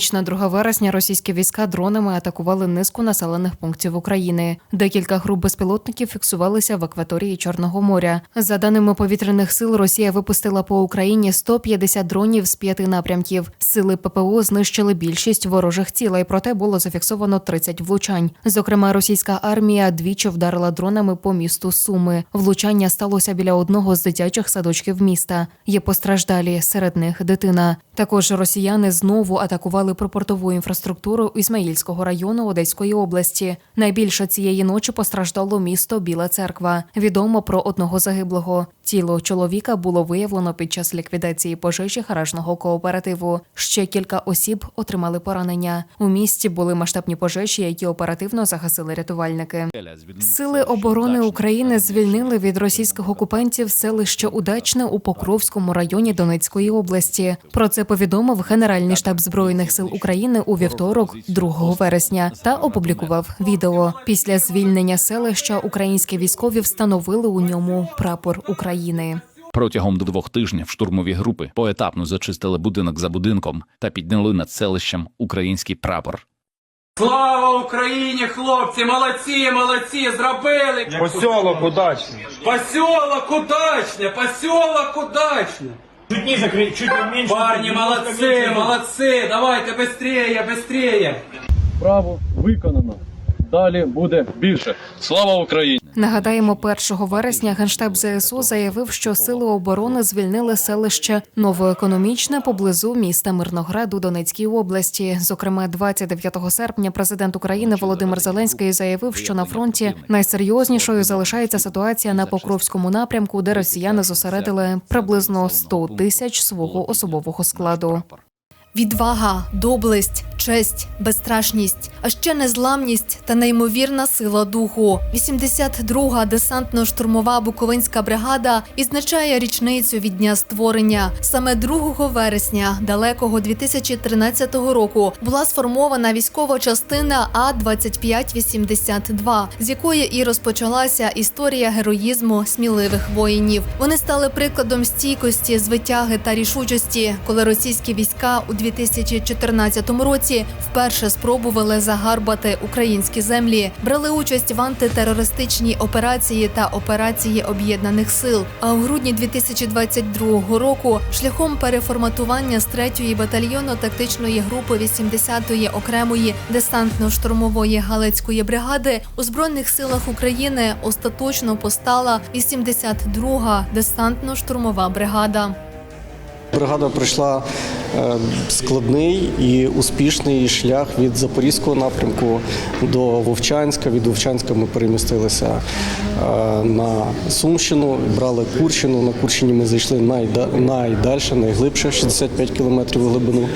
Ніч на 2 вересня російські війська дронами атакували низку населених пунктів України. Декілька груп безпілотників фіксувалися в акваторії Чорного моря. За даними повітряних сил, Росія випустила по Україні 150 дронів з п'яти напрямків. Сили ППО знищили більшість ворожих цілей, проте було зафіксовано 30 влучань. Зокрема, російська армія двічі вдарила дронами по місту Суми. Влучання сталося біля одного з дитячих садочків міста. Є постраждалі, серед них дитина. Також росіяни знову атакували припортову інфраструктуру Ізмаїльського району Одеської області. Найбільше цієї ночі постраждало місто Біла Церква. Відомо про одного загиблого. Тіло чоловіка було виявлено під час ліквідації пожежі гаражного кооперативу. Ще кілька осіб отримали поранення. У місті були масштабні пожежі, які оперативно загасили рятувальники. Сили оборони України звільнили від російських окупантів селище Удачне у Покровському районі Донецької області. Про це повідомив Генеральний штаб збройних сил України у вівторок, 2 вересня, та опублікував відео. Після звільнення селища українські військові встановили у ньому прапор України. Протягом двох тижнів штурмові групи поетапно зачистили будинок за будинком та підняли над селищем український прапор. Слава Україні, хлопці! Молодці, молодці! Зробили! Посілок удачний. Посілок удачне! Посілок удачне! Чуть ниже, чуть меньше. Парні, молодці, меньше. молодці! Давайте быстрее, быстрее! Право виконано. Далі буде більше. Слава Україні! Нагадаємо, 1 вересня генштаб ЗСУ заявив, що сили оборони звільнили селище Новоекономічне поблизу міста Мирноград у Донецькій області. Зокрема, 29 серпня президент України Володимир Зеленський заявив, що на фронті найсерйознішою залишається ситуація на Покровському напрямку, де росіяни зосередили приблизно 100 тисяч свого особового складу. Відвага, доблесть, честь, безстрашність, а ще незламність та неймовірна сила духу. 82-га десантно-штурмова буковинська бригада відзначає річницю від дня створення. Саме 2 вересня далекого 2013 року була сформована військова частина А 2582 з якої і розпочалася історія героїзму сміливих воїнів. Вони стали прикладом стійкості, звитяги та рішучості, коли російські війська у 2014 році вперше спробували загарбати українські землі, брали участь в антитерористичній операції та операції об'єднаних сил. А у грудні 2022 року шляхом переформатування з 3-ї батальйонно-тактичної групи 80-ї окремої десантно-штурмової галицької бригади у збройних силах України остаточно постала 82-га десантно-штурмова бригада. Бригада пройшла е, складний і успішний шлях від Запорізького напрямку до Вовчанська. Від Вовчанська ми перемістилися е, на Сумщину, брали Курщину. На Курщині ми зайшли найда- найдальше, найглибше, 65 кілометрів глибину.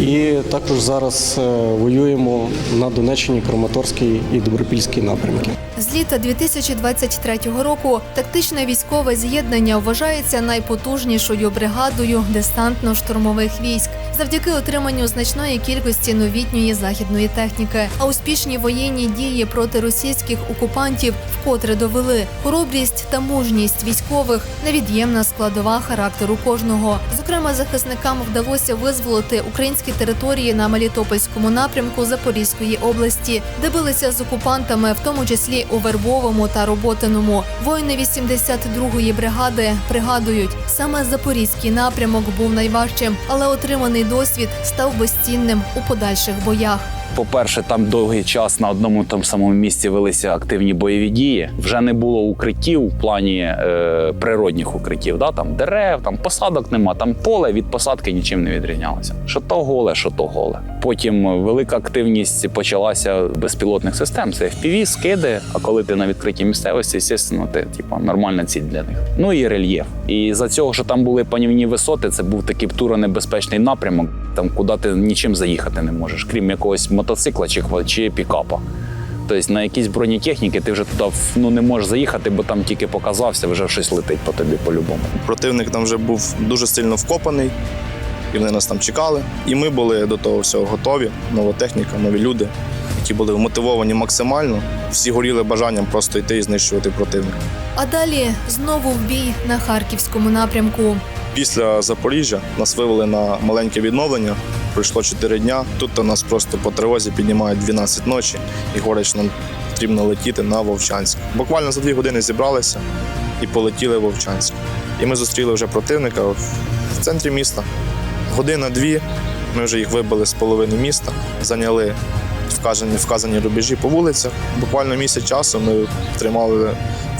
І також зараз е, воюємо на Донеччині, Краматорський і Добропільський напрямки. З літа 2023 року тактичне військове з'єднання вважається найпотужнішою бригадою десантно-штурмових військ завдяки отриманню значної кількості новітньої західної техніки. А успішні воєнні дії проти російських окупантів вкотре довели хоробрість та мужність військових невід'ємна складова характеру кожного. Зокрема, захисникам вдалося визволити українські території на Мелітопольському напрямку Запорізької області, де билися з окупантами, в тому числі у Вербовому та Роботиному. Воїни 82-ї бригади пригадують, саме Запорізький напрямок був найважчим, але отриманий досвід став безцінним у подальших боях. По-перше, там довгий час на одному тому самому місці велися активні бойові дії. Вже не було укриттів в плані е, природних укриттів. Да? Там дерев, там посадок нема, там поле від посадки нічим не відрізнялося. Що то голе, що то голе. Потім велика активність почалася безпілотних систем. Це FPV, скиди. А коли ти на відкритій місцевості, звісно, ти типу, нормальна ціль для них. Ну і рельєф. І за цього, що там були панівні висоти, це був такий туронебезпечний напрямок, там куди ти нічим заїхати не можеш, крім якогось мотоцикла чи, чи пікапа. Тобто на якійсь бронетехніки ти вже туди ну, не можеш заїхати, бо там тільки показався, вже щось летить по тобі по-любому. Противник там вже був дуже сильно вкопаний, і вони нас там чекали. І ми були до того всього готові. Нова техніка, нові люди, які були вмотивовані максимально. Всі горіли бажанням просто йти і знищувати противника. А далі знову в бій на харківському напрямку. Після Запоріжжя нас вивели на маленьке відновлення. Пройшло 4 дня. Тут нас просто по тривозі піднімають 12 ночі, і що нам потрібно летіти на Вовчанськ. Буквально за дві години зібралися і полетіли в Вовчанськ. І ми зустріли вже противника в центрі міста. Година-дві. Ми вже їх вибили з половини міста, зайняли вказані, вказані рубежі по вулицях. Буквально місяць часу ми втримали,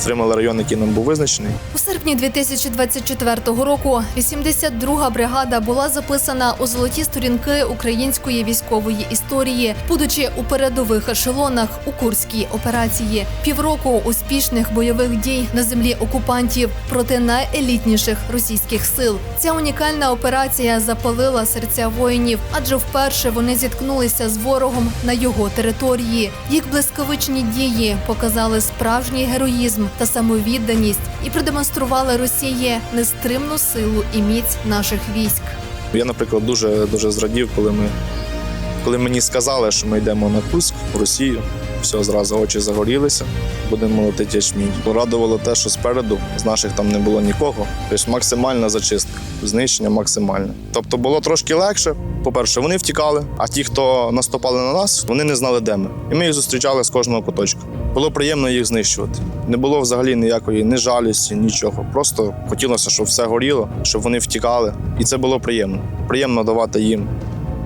втримали район, який нам був визначений. У серпні 2024 року 82-га бригада була записана у золоті сторінки української військової історії, будучи у передових ешелонах у Курській операції. Півроку успішних бойових дій на землі окупантів проти найелітніших російських сил. Ця унікальна операція запалила серця воїнів, адже вперше вони зіткнулися з ворогом на його території. Їх блискавичні дії показали справжній героїзм та самовідданість і продемонстрували Росії нестримну силу і міць наших військ. Я, наприклад, дуже дуже зрадів, коли ми коли мені сказали, що ми йдемо на Курськ в Росію. Все, зразу очі загорілися, будемо молотити ячмінь. Радувало те, що спереду з наших там не було нікого. Тобто максимальна зачистка, знищення максимальне. Тобто було трошки легше. По-перше, вони втікали, а ті, хто наступали на нас, вони не знали, де ми. І ми їх зустрічали з кожного куточка. Було приємно їх знищувати. Не було взагалі ніякої ні жалісті, нічого. Просто хотілося, щоб все горіло, щоб вони втікали. І це було приємно. Приємно давати їм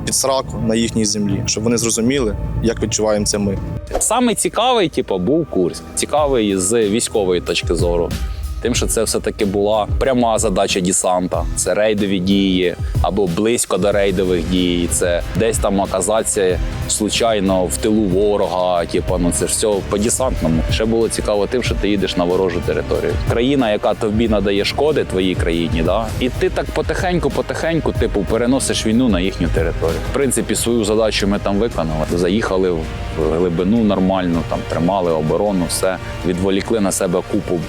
під сраку на їхній землі, щоб вони зрозуміли, як відчуваємо це ми. Саме цікавий, типу, був Курськ. Цікавий з військової точки зору. Тим, що це все-таки була пряма задача десанта. Це рейдові дії або близько до рейдових дій. Це десь там оказатися случайно в тилу ворога. Типу, ну це ж все по десантному. Ще було цікаво тим, що ти їдеш на ворожу територію. Країна, яка тобі надає шкоди твоїй країні, да? і ти так потихеньку, потихеньку, типу, переносиш війну на їхню територію. В принципі, свою задачу ми там виконали. Заїхали в глибину нормально, там тримали оборону, все відволікли на себе купу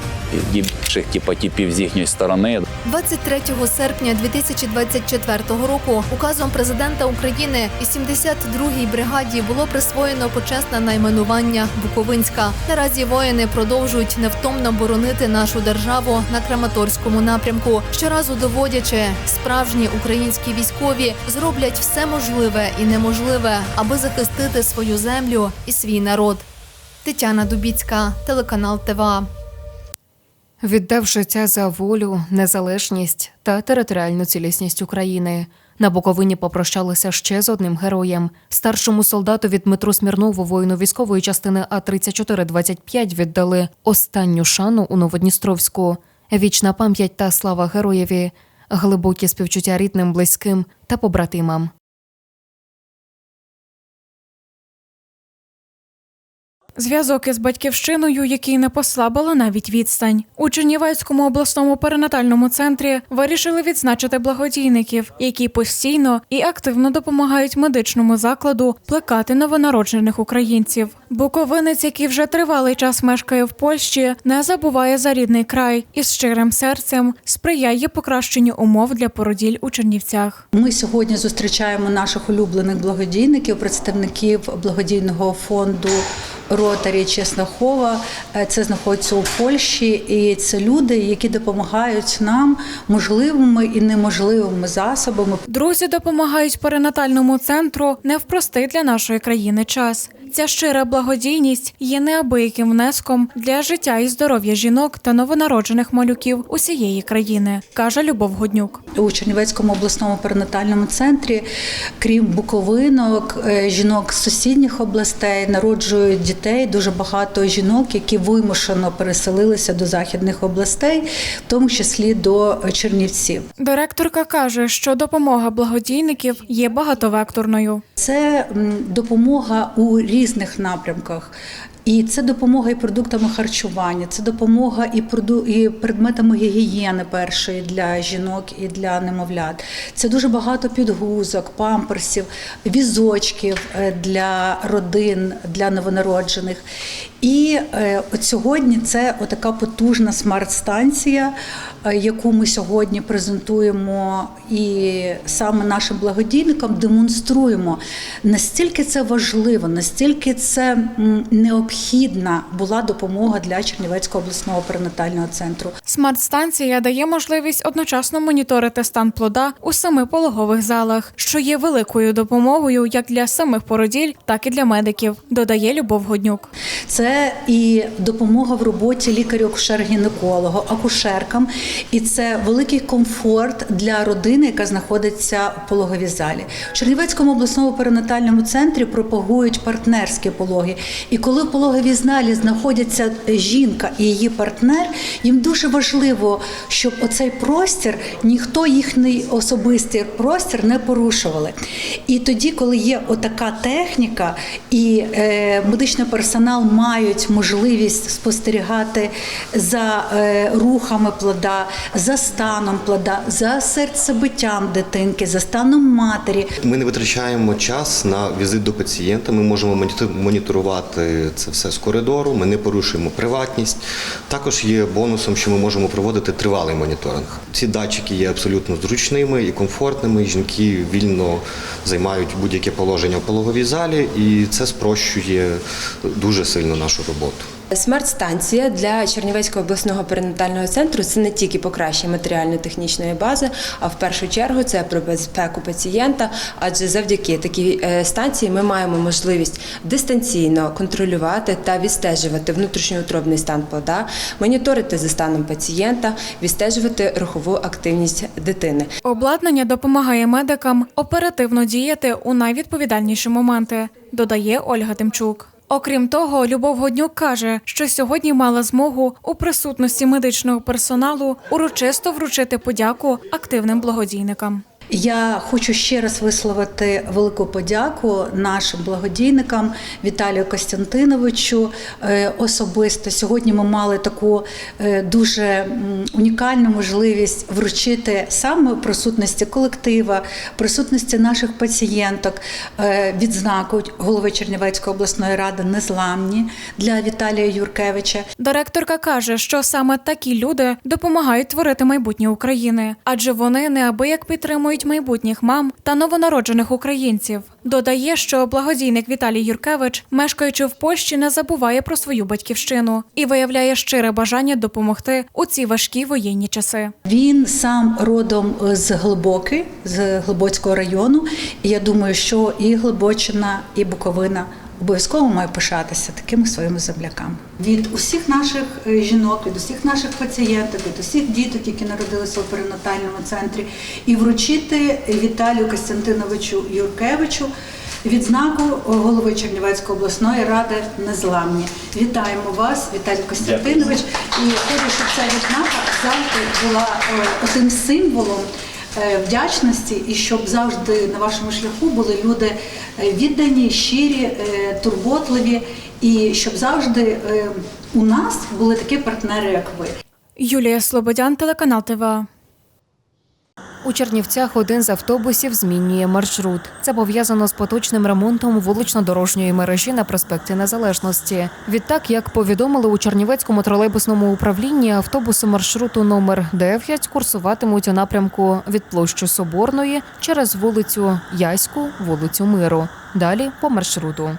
дібчих типу, типів з їхньої сторони. 23 серпня 2024 року указом президента України і 72-й бригаді було присвоєно почесне найменування Буковинська. Наразі воїни продовжують невтомно боронити нашу державу на Краматорському напрямку, щоразу доводячи, справжні українські військові зроблять все можливе і неможливе, аби захистити свою землю і свій народ. Тетяна Дубіцька, телеканал ТВА. Віддав життя за волю, незалежність та територіальну цілісність України. На Буковині попрощалися ще з одним героєм. Старшому солдатові Дмитру Смірнову, воїну військової частини А 3425 віддали останню шану у Новодністровську. Вічна пам'ять та слава героєві, глибокі співчуття рідним, близьким та побратимам. Зв'язок із батьківщиною, який не послабила навіть відстань. У Чернівецькому обласному перинатальному центрі вирішили відзначити благодійників, які постійно і активно допомагають медичному закладу плекати новонароджених українців. Буковинець, який вже тривалий час мешкає в Польщі, не забуває за рідний край і з щирим серцем сприяє покращенню умов для породіль у Чернівцях. Ми сьогодні зустрічаємо наших улюблених благодійників, представників благодійного фонду Ротарі Чеснохова. Е, Це знаходиться у Польщі, і це люди, які допомагають нам можливими і неможливими засобами. Друзі допомагають перинатальному центру не в простий для нашої країни час. Ця щира благодійність є неабияким внеском для життя і здоров'я жінок та новонароджених малюків усієї країни, каже Любов Годнюк. У Чернівецькому обласному перинатальному центрі, крім буковинок, е, жінок з сусідніх областей народжують дітей. Дуже багато жінок, які вимушено переселилися до західних областей, в тому числі до Чернівців. Директорка каже, що допомога благодійників є багатовекторною. Це допомога у різних напрямках. І це допомога і продуктами харчування, це допомога і і предметами гігієни першої для жінок і для немовлят. Це дуже багато підгузок, памперсів, візочків е, для родин, для новонароджених. І е, от сьогодні це отака потужна смарт-станція, е, яку ми сьогодні презентуємо і саме нашим благодійникам демонструємо, настільки це важливо, настільки це необхідна була допомога для Чернівецького обласного перинатального центру. Смарт-станція дає можливість одночасно моніторити стан плода у семи пологових залах, що є великою допомогою як для самих породіль, так і для медиків, додає Любов Годнюк. Це і допомога в роботі лікарю-акушер-гінекологу, акушеркам, і це великий комфорт для родини, яка знаходиться у пологовій залі. В Чернівецькому обласному перинатальному центрі пропагують партнерські пологи. І коли в пологовій залі знаходяться жінка і її партнер, їм дуже важливо, щоб оцей простір ніхто їхній особистий простір не порушували. І тоді, коли є отака техніка, і е, медичний персонал мають можливість спостерігати за е, рухами плода, за станом плода, за серцебиттям дитинки, за станом матері, Ми не витрачаємо час на візит до пацієнта. Ми можемо монітор- моніторувати це все з коридору. Ми не порушуємо приватність. Також є бонусом, що ми можемо проводити тривалий моніторинг. Ці датчики є абсолютно зручними і комфортними. Жінки вільно займають будь-яке положення в пологовій залі, і це спрощує дуже сильно нашу роботу. Смарт-станція для Чернівецького обласного перинатального центру це не тільки покращення матеріально-технічної бази, а в першу чергу це про безпеку пацієнта. Адже завдяки такій е, станції ми маємо можливість дистанційно контролювати та відстежувати внутрішньоутробний стан плода, моніторити за станом пацієнта, відстежувати рухову активність дитини. Обладнання допомагає медикам оперативно діяти у найвідповідальніші моменти, додає Ольга Тимчук. Окрім того, Любов Годнюк каже, що сьогодні мала змогу у присутності медичного персоналу урочисто вручити подяку активним благодійникам. Я хочу ще раз висловити велику подяку нашим благодійникам Віталію Костянтиновичу. Е, Особисто сьогодні ми мали таку е, дуже унікальну можливість вручити саме присутності колектива, присутності наших пацієнток е, відзнаку голови Чернівецької обласної ради незламні для Віталія Юркевича. Директорка каже, що саме такі люди допомагають творити майбутнє України, адже вони неабияк підтримують майбутніх мам та новонароджених українців. Додає, що благодійник Віталій Юркевич, мешкаючи в Польщі, не забуває про свою батьківщину і виявляє щире бажання допомогти у ці важкі воєнні часи. Він сам родом з Глибоки, з Глибоцького району. І я думаю, що і Глибочина, і Буковина обов'язково має пишатися такими своїми земляками. Від усіх наших е, жінок, від усіх наших пацієнток, від усіх діток, які народилися у перинатальному центрі, і вручити Віталію Костянтиновичу Юркевичу. Відзнаку голови Чернівецької обласної ради незламні. Вітаємо вас, Віталій Костянтинович. І хочу, щоб ця відзнака завжди була е, тим символом вдячності, і щоб завжди на вашому шляху були люди е, віддані, щирі, е, турботливі, і щоб завжди е, у нас були такі партнери, як ви. Юлія Слободян, телеканал ТВА. У Чернівцях один з автобусів змінює маршрут. Це пов'язано з поточним ремонтом вулично-дорожньої мережі на проспекті Незалежності. Відтак, як повідомили у Чернівецькому тролейбусному управлінні, автобуси маршруту номер 9 курсуватимуть у напрямку від площі Соборної через вулицю Яську, вулицю Миру. Далі по маршруту.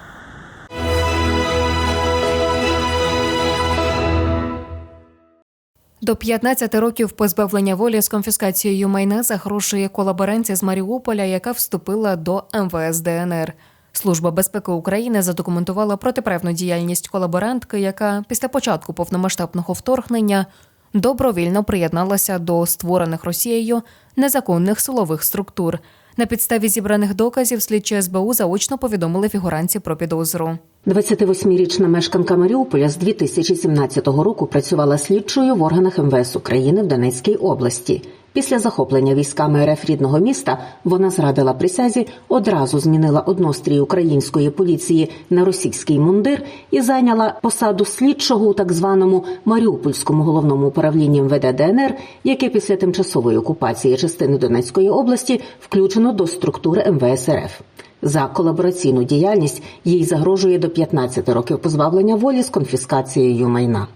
До 15 років позбавлення волі з конфіскацією майна загрошує колаборантці з Маріуполя, яка вступила до МВС ДНР. Служба безпеки України задокументувала протиправну діяльність колаборантки, яка після початку повномасштабного вторгнення добровільно приєдналася до створених Росією незаконних силових структур. На підставі зібраних доказів слідчі СБУ заочно повідомили фігуранці про підозру. 28-річна мешканка Маріуполя з 2017 року працювала слідчою в органах МВС України в Донецькій області. Після захоплення військами РФ рідного міста вона зрадила присязі, одразу змінила однострій української поліції на російський мундир і зайняла посаду слідчого у так званому Маріупольському головному управлінні МВД ДНР, яке після тимчасової окупації частини Донецької області включено до структури МВС РФ. За колабораційну діяльність їй загрожує до 15 років позбавлення волі з конфіскацією майна.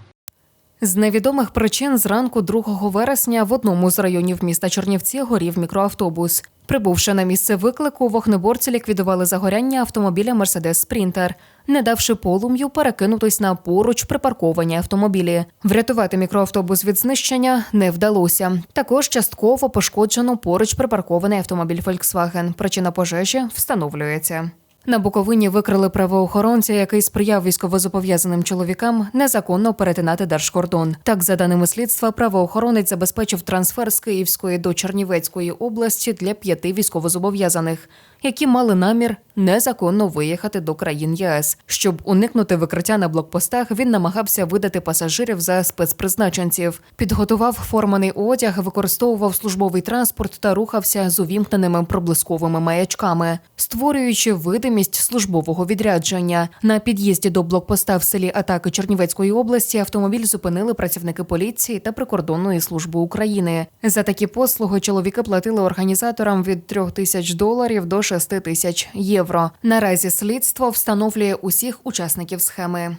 З невідомих причин зранку 2 вересня в одному з районів міста Чернівці горів мікроавтобус. Прибувши на місце виклику, вогнеборці ліквідували загоряння автомобіля Мерседес Спрінтер, не давши полум'ю перекинутись на поруч припарковані автомобілі. Врятувати мікроавтобус від знищення не вдалося. Також частково пошкоджено поруч припаркований автомобіль Volkswagen. Причина пожежі встановлюється. На Буковині викрили правоохоронця, який сприяв військовозобов'язаним чоловікам незаконно перетинати держкордон. Так, за даними слідства, правоохоронець забезпечив трансфер з Київської до Чернівецької області для п'яти військовозобов'язаних, які мали намір незаконно виїхати до країн ЄС. Щоб уникнути викриття на блокпостах, він намагався видати пасажирів за спецпризначенців, підготував форманий одяг, використовував службовий транспорт та рухався з увімкненими проблисковими маячками, створюючи видимість службового відрядження. На під'їзді до блокпоста в селі Атаки Чернівецької області автомобіль зупинили працівники поліції та прикордонної служби України. За такі послуги чоловіки платили організаторам від 3 тисяч доларів до 6 тисяч євро. Наразі слідство встановлює усіх учасників схеми.